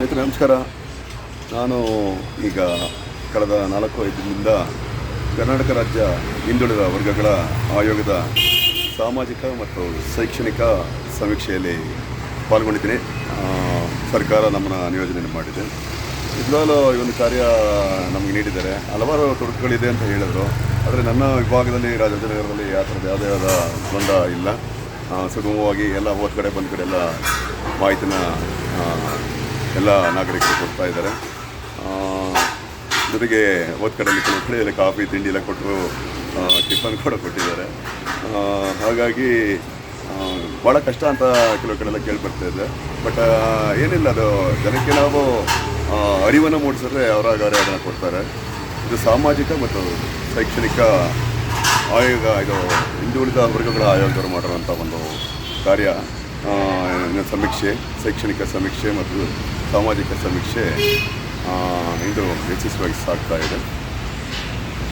ಸ್ನೇಹಿತರೆ, ನಮಸ್ಕಾರ. ನಾನು ಈಗ ಕಳೆದ ನಾಲ್ಕು, ಐದರಿಂದ ಕರ್ನಾಟಕ ರಾಜ್ಯ ಹಿಂದುಳಿದ ವರ್ಗಗಳ ಆಯೋಗದ ಸಾಮಾಜಿಕ ಮತ್ತು ಶೈಕ್ಷಣಿಕ ಸಮೀಕ್ಷೆಯಲ್ಲಿ ಪಾಲ್ಗೊಂಡಿದ್ದೀನಿ. ಸರ್ಕಾರ ನಮ್ಮನ್ನು ನಿಯೋಜನೆ ಮಾಡಿದೆ. ನಿಜವಾಗಲೂ ಈ ಒಂದು ಕಾರ್ಯ ನಮಗೆ ನೀಡಿದ್ದಾರೆ. ಹಲವಾರು ತೊಡಕುಗಳಿದೆ ಅಂತ ಹೇಳಿದರು. ಆದರೆ ನನ್ನ ವಿಭಾಗದಲ್ಲಿ, ರಾಜಾಜಿನಗರದಲ್ಲಿ ಆ ಥರದ ಯಾವುದೇ ಆದ ಗೊಂಡ ಇಲ್ಲ. ಸುಗಮವಾಗಿ ಎಲ್ಲ ಹೋದ ಕಡೆ ಬಂದ ಕಡೆ ಎಲ್ಲ ಮಾಹಿತಿನ ಎಲ್ಲ ನಾಗರಿಕರು ಕೊಡ್ತಾ ಇದ್ದಾರೆ. ಜೊತೆಗೆ ಓದ್ ಕಡೆಯಲ್ಲಿ ಕೆಲವು ಕಡೆ ಎಲ್ಲ ಕಾಫಿ, ತಿಂಡಿ ಎಲ್ಲ ಕೊಟ್ಟರು ಟಿಫನ್ ಕೂಡ ಕೊಟ್ಟಿದ್ದಾರೆ. ಹಾಗಾಗಿ ಭಾಳ ಕಷ್ಟ ಅಂತ ಕೆಲವು ಕಡೆ ಎಲ್ಲ ಕೇಳಿ ಬರ್ತಾ ಇದೆ. ಬಟ್ ಏನಿಲ್ಲ, ಅದು ಜನಕ್ಕೆ ನಾವು ಅರಿವನ್ನು ಮೂಡಿಸಿದ್ರೆ ಅವರಾಗ ಅವರೇ ಅದನ್ನು ಕೊಡ್ತಾರೆ. ಇದು ಸಾಮಾಜಿಕ ಮತ್ತು ಶೈಕ್ಷಣಿಕ ಆಯೋಗ, ಇದು ಹಿಂದುಳಿದ ವರ್ಗಗಳ ಆಯೋಗರು ಮಾಡಿರುವಂಥ ಒಂದು ಕಾರ್ಯ ಸಮೀಕ್ಷೆ, ಶೈಕ್ಷಣಿಕ ಸಮೀಕ್ಷೆ ಮತ್ತು ಸಾಮಾಜಿಕ ಸಮೀಕ್ಷೆ ಇದು ಯಶಸ್ವಿಯಾಗಿ ಸಾಗ್ತಾ ಇದೆ